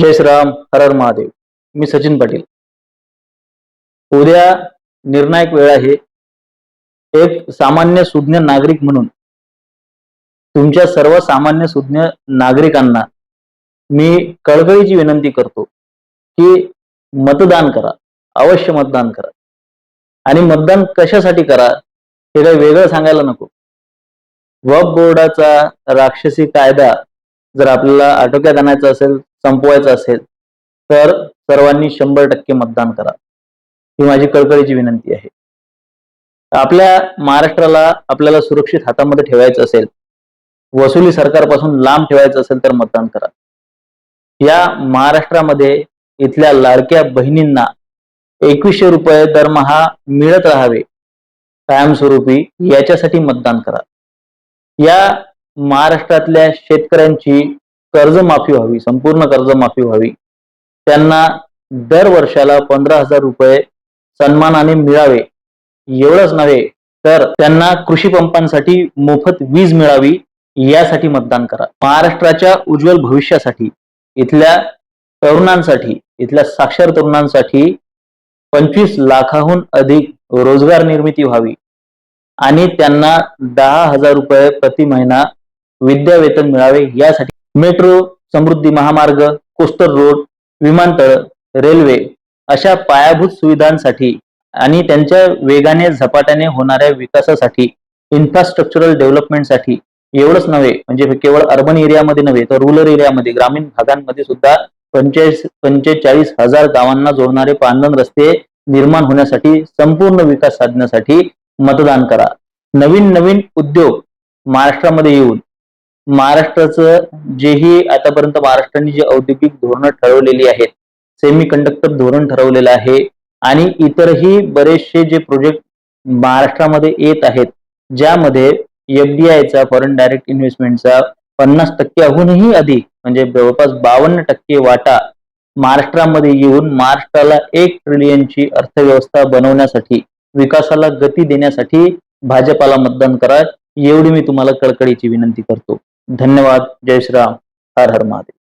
जय श्रीराम हर हर महादेव. मी सचिन पाटील. उद्या निर्णायक वेळ आहे. एक सामान्य सुज्ञ नागरिक म्हणून तुमच्या सर्व सामान्य सुज्ञ नागरिकांना मी कळकळीची विनंती करतो की मतदान करा. अवश्य मतदान करा. आणि मतदान कशासाठी करा हे काही वेगळं सांगायला नको. वक्फ बोर्डाचा राक्षसी कायदा जर आपल्याला आटोक्यात आणायचा असेल संपवायचं असेल तर सर्वांनी शंभर टक्के मतदान करा. ही माझी कळकळीची विनंती आहे. आपल्या महाराष्ट्राला आपल्याला सुरक्षित हातामध्ये ठेवायचं असेल वसुली सरकारपासून लांब ठेवायचं असेल तर मतदान करा. या महाराष्ट्रामध्ये इथल्या लाडक्या बहिणींना एकवीसशे रुपये दरमहा मिळत राहावे कायमस्वरूपी याच्यासाठी मतदान करा. या महाराष्ट्रातल्या शेतकऱ्यांची कर्जमाफी व्हावी संपूर्ण कर्जमाफी व्हावी. त्यांना दर वर्षाला पंधरा हजार रुपये सन्मानाने मिळावे. एवढंच नव्हे तर त्यांना कृषी पंपांसाठी मोफत वीज मिळावी यासाठी मतदान करा. महाराष्ट्राच्या उज्ज्वल भविष्यासाठी इथल्या तरुणांसाठी इथल्या साक्षर तरुणांसाठी पंचवीस लाखाहून अधिक रोजगार निर्मिती व्हावी. आणि त्यांना दहा हजार रुपये प्रति महिना विद्यावेतन मिळावे यासाठी मेट्रो समृद्धी महामार्ग कोस्टर रोड विमानतळ रेल्वे अशा पायाभूत सुविधांसाठी आणि त्यांच्या वेगाने झपाट्याने होणाऱ्या विकासासाठी इन्फ्रास्ट्रक्चरल डेव्हलपमेंटसाठी एवढंच नव्हे म्हणजे केवळ अर्बन एरियामध्ये नव्हे तर रुरल एरियामध्ये ग्रामीण भागांमध्ये सुद्धा पंचेचाळीस पंचेचाळीस हजार गावांना जोडणारे पांदन रस्ते निर्माण होण्यासाठी संपूर्ण विकास साधण्यासाठी मतदान करा. नवीन नवीन उद्योग महाराष्ट्रामध्ये येऊन महाराष्ट्राचं जेही आतापर्यंत महाराष्ट्राने जे औद्योगिक धोरणं ठरवलेली आहेत सेमी कंडक्टर धोरण ठरवलेलं आहे आणि इतरही बरेचसे जे प्रोजेक्ट महाराष्ट्रामध्ये येत आहेत ज्यामध्ये एफडीआयचा फॉरेन डायरेक्ट इन्व्हेस्टमेंटचा पन्नास टक्क्याहूनही अधिक म्हणजे जवळपास बावन्न टक्के वाटा महाराष्ट्रामध्ये येऊन महाराष्ट्राला एक ट्रिलियनची अर्थव्यवस्था बनवण्यासाठी विकासाला गती देण्यासाठी भाजपाला मतदान करा एवढी मी तुम्हाला कळकळीची विनंती करतो. धन्यवाद जय श्रीराम हर हर महादेव।